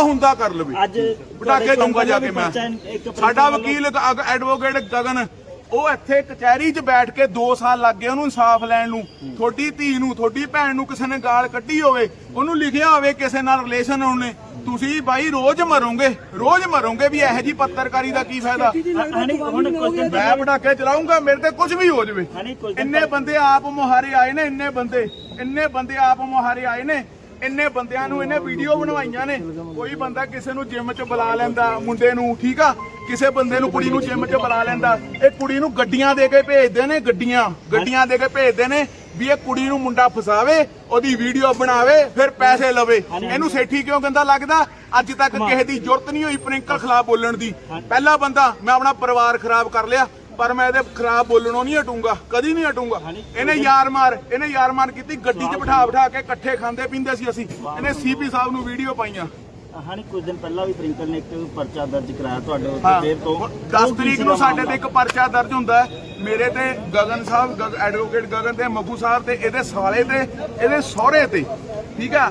ਜੋ ਹੁੰਦਾ ਕਰ ਲਵੇ। ਅੱਜ ਪਟਾਕੇ ਦਊਂਗਾ ਜਾ ਕੇ ਮੈਂ। ਸਾਡਾ ਵਕੀਲ ਐਡਵੋਕੇਟ ਗਗਨ ਉਹ ਇੱਥੇ ਕਚਹਿਰੀ 'ਚ ਬੈਠ ਕੇ 2 ਸਾਲ ਲੱਗ ਗਏ ਉਹਨੂੰ ਇਨਸਾਫ ਲੈਣ ਨੂੰ। ਤੁਹਾਡੀ ਧੀ ਨੂੰ ਤੁਹਾਡੀ ਭੈਣ ਨੂੰ ਕਿਸੇ ਨੇ ਗਾਲ ਕੱਢੀ ਹੋਵੇ ਉਹਨੂੰ ਲਿਖਿਆ ਹੋਵੇ ਕਿਸੇ ਨਾਲ ਰਿਲੇਸ਼ਨ ਉਹਨੇ ਤੁਸੀਂ ਬਾਈ ਰੋਜ਼ ਮਰੋਗੇ ਰੋਜ਼ ਮਰੋਗੇ ਵੀ ਇਹੋ ਜੀ ਪੱਤਰਕਾਰੀ ਦਾ ਕੀ ਫਾਇਦਾ? ਹਣੀ ਹੁਣ ਮੈਂ ਪਟਾਕੇ ਚਲਾਉਂਗਾ ਮੇਰੇ ਤੇ ਕੁਝ ਵੀ ਹੋ ਜਾਵੇ। ਹਣੀ ਇੰਨੇ ਬੰਦੇ ਆਪ ਮੁਹਾਰੇ ਆਏ ਨੇ ਇੰਨੇ ਬੰਦੇ ਇੰਨੇ ਬੰਦੇ ਆਪ ਮੁਹਾਰੇ ਆਏ ਨੇ। ਇੰਨੇ ਬੰਦਿਆਂ ਨੂੰ ਇਹਨੇ ਵੀਡੀਓ ਬਣਵਾਈਆਂ ਨੇ ਕੋਈ ਬੰਦਾ ਕਿਸੇ ਨੂੰ ਜਿਮ 'ਚ ਬੁਲਾ ਲੈਂਦਾ ਮੁੰਡੇ ਨੂੰ ਠੀਕ ਆ? ਕਿਸੇ ਬੰਦੇ ਨੂੰ ਕੁੜੀ ਨੂੰ ਜਿਮ 'ਚ ਬੁਲਾ ਲੈਂਦਾ। ਇਹ ਕੁੜੀ ਨੂੰ ਗੱਡੀਆਂ ਦੇ ਕੇ ਭੇਜਦੇ ਨੇ ਗੱਡੀਆਂ ਗੱਡੀਆਂ ਦੇ ਕੇ ਭੇਜਦੇ ਨੇ ਵੀ ਇਹ ਕੁੜੀ ਨੂੰ ਮੁੰਡਾ ਫਸਾਵੇ ਉਹਦੀ ਵੀਡੀਓ ਬਣਾਵੇ ਫਿਰ ਪੈਸੇ ਲਵੇ। ਇਹਨੂੰ ਸੇਠੀ ਕਿਉਂ ਗੰਦਾ ਲੱਗਦਾ? ਅੱਜ ਤੱਕ ਕਿਸੇ ਦੀ ਜ਼ਰੂਰਤ ਨਹੀਂ ਹੋਈ ਪ੍ਰਿੰਕਲ ਖਿਲਾਫ ਬੋਲਣ ਦੀ। ਪਹਿਲਾ ਬੰਦਾ ਮੈਂ ਆਪਣਾ ਪਰਿਵਾਰ ਖਰਾਬ ਕਰ ਲਿਆ। ਪਰ ਮੈਂ ਇਹਦੇ ਖਰਾਬ ਬੋਲਣੋਂ ਨਹੀਂ ਹਟੂੰਗਾ ਕਦੀ ਨਹੀਂ ਹਟੂੰਗਾ। ਇਹਨੇ ਯਾਰ ਮਾਰ ਇਹਨੇ ਯਾਰ ਮਾਰ ਕੀਤੀ ਗੱਡੀ 'ਚ ਬਿਠਾ ਬਿਠਾ ਕੇ ਇਕੱਠੇ ਖਾਂਦੇ ਪੀਂਦੇ ਸੀ ਅਸੀਂ। ਇਹਨੇ ਸੀਪੀ ਸਾਹਿਬ ਨੂੰ ਵੀਡੀਓ ਪਾਈਆਂ। ਹਣੀ ਕੁਝ ਦਿਨ ਪਹਿਲਾਂ ਵੀ ਪ੍ਰਿੰਕਲ ਨੇ ਇੱਕ ਪਰਚਾ ਦਰਜ ਕਰਾਇਆ ਤੁਹਾਡੇ ਉੱਤੇ ਫੇਰ ਤੋਂ। 10 ਤਰੀਕ ਨੂੰ ਸਾਡੇ ਤੇ ਇੱਕ ਪਰਚਾ ਦਰਜ ਹੁੰਦਾ ਮੇਰੇ ਤੇ ਗਗਨ ਸਾਹਿਬ ਐਡਵੋਕੇਟ ਗਗਨ ਤੇ ਮੱਗੂ ਸਾਹਿਬ ਤੇ ਇਹਦੇ ਸਾਲੇ ਤੇ ਇਹਦੇ ਸਹੁਰੇ ਤੇ ਠੀਕ ਆ?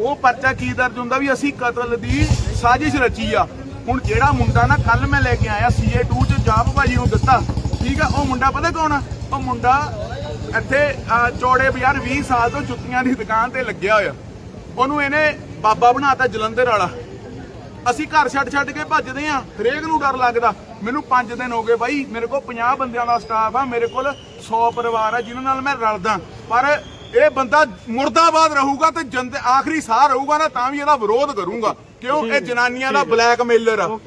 ਉਹ ਪਰਚਾ ਕੀ ਦਰਜ ਹੁੰਦਾ ਵੀ ਅਸੀਂ ਕਤਲ ਦੀ ਸਾਜ਼ਿਸ਼ ਰਚੀ ਆ। ਹੁਣ ਜਿਹੜਾ ਮੁੰਡਾ ਨਾ ਕੱਲ ਮੈਂ ਲੈ ਕੇ ਆਇਆ ਸੀਏ2 ਚ, ਜਾਪ ਭਾਜੀ ਨੂੰ ਦਿੱਤਾ, ਠੀਕ ਆ? ਉਹ ਮੁੰਡਾ ਪਤਾ ਕੌਣ ਆ? ਉਹ ਮੁੰਡਾ ਇੱਥੇ ਚੌੜੇ ਬਾਜ਼ਾਰ 20 ਸਾਲ ਤੋਂ ਜੁੱਤੀਆਂ ਦੀ ਦੁਕਾਨ ਤੇ ਲੱਗਿਆ ਹੋਇਆ। ਉਹਨੂੰ ਇਹਨੇ ਬਾਬਾ ਬਣਾਤਾ ਜਲੰਧਰ ਵਾਲਾ। ਅਸੀਂ ਘਰ ਛੱਡ ਛੱਡ ਕੇ ਭੱਜਦੇ ਆ, ਹਰੇਕ ਨੂੰ ਡਰ ਲੱਗਦਾ। ਮੈਨੂੰ 5 ਦਿਨ ਹੋ ਗਏ ਬਾਈ, ਮੇਰੇ ਕੋਲ 50 ਬੰਦਿਆਂ ਦਾ ਸਟਾਫ ਆ, ਮੇਰੇ ਕੋਲ 100 ਪਰਿਵਾਰ ਆ, ਜਿਨ੍ਹਾਂ ਨਾਲ ਮੈਂ ਰਲਦਾ। ਪਰ ਇਹ ਬੰਦਾ ਮੁਰਦਾਬਾਦ ਰਹੂਗਾ ਤੇ ਜੰਦ ਆਖਰੀ ਸਾਹ ਰਹੂਗਾ ਨਾ ਤਾਂ ਵੀ ਇਹਦਾ ਵਿਰੋਧ ਕਰੂੰਗਾ। ਕਿਉਂ? ਇਹ ਜਨਾਨੀਆਂ ਦਾ ਬਲੈਕਮੇਲਰ ਆ।